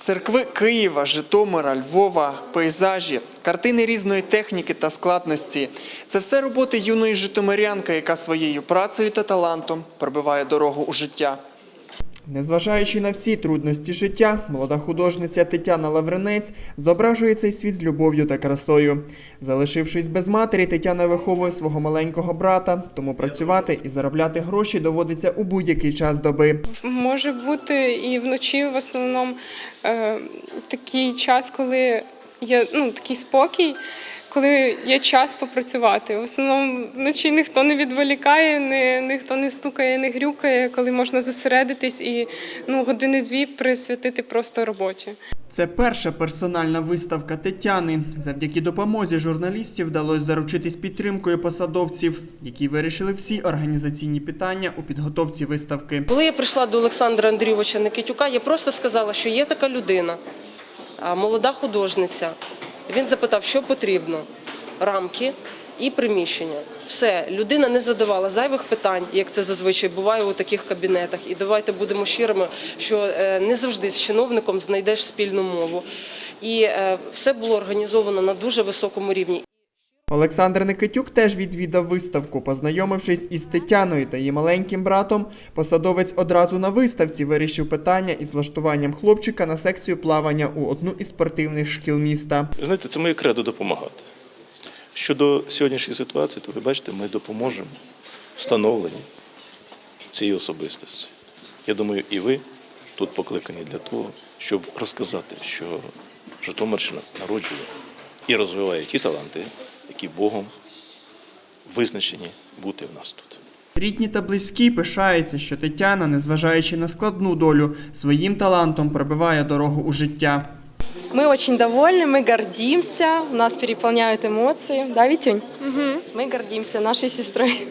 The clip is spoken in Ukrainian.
Церкви Києва, Житомира, Львова, пейзажі, картини різної техніки та складності це все роботи юної житомирянки, яка своєю працею та талантом пробиває дорогу у життя. Незважаючи на всі трудності життя, молода художниця Тетяна Лавренець зображує цей світ з любов'ю та красою. Залишившись без матері, Тетяна виховує свого маленького брата, тому працювати і заробляти гроші доводиться у будь-який час доби. Може бути і вночі в основному е, такий час, коли є ну, такий спокій, коли є час попрацювати. В основному вночі ніхто не відволікає, ні, ніхто не стукає, не грюкає, коли можна зосередитись і ну, години-дві присвятити просто роботі. Це перша персональна виставка Тетяни. Завдяки допомозі журналістів вдалося заручитись підтримкою посадовців, які вирішили всі організаційні питання у підготовці виставки. Коли я прийшла до Олександра Андрійовича Никитюка, я просто сказала, що є така людина, молода художниця. Він запитав, що потрібно: рамки і приміщення. Все, людина не задавала зайвих питань, як це зазвичай буває у таких кабінетах. І давайте будемо щирими, що е, не завжди з чиновником знайдеш спільну мову. І е, все було організовано на дуже високому рівні. Олександр Никитюк теж відвідав виставку. Познайомившись із Тетяною та її маленьким братом, посадовець одразу на виставці вирішив питання із влаштуванням хлопчика на секцію плавання у одну із спортивних шкіл міста. Знаєте, це моє кредо допомагати. Щодо сьогоднішньої ситуації, то ви бачите, ми допоможемо встановленні цієї особистості. Я думаю, і ви тут покликані для того, щоб розказати, що Житомирщина народжує і розвиває ті таланти, які Богом визначені бути в нас тут. Рідні та близькі пишаються, що Тетяна, незважаючи на складну долю, своїм талантом пробиває дорогу у життя. Мы очень довольны, мы гордимся, нас переполняют эмоции. Да, Витюнь? Мы гордимся нашей сестрой.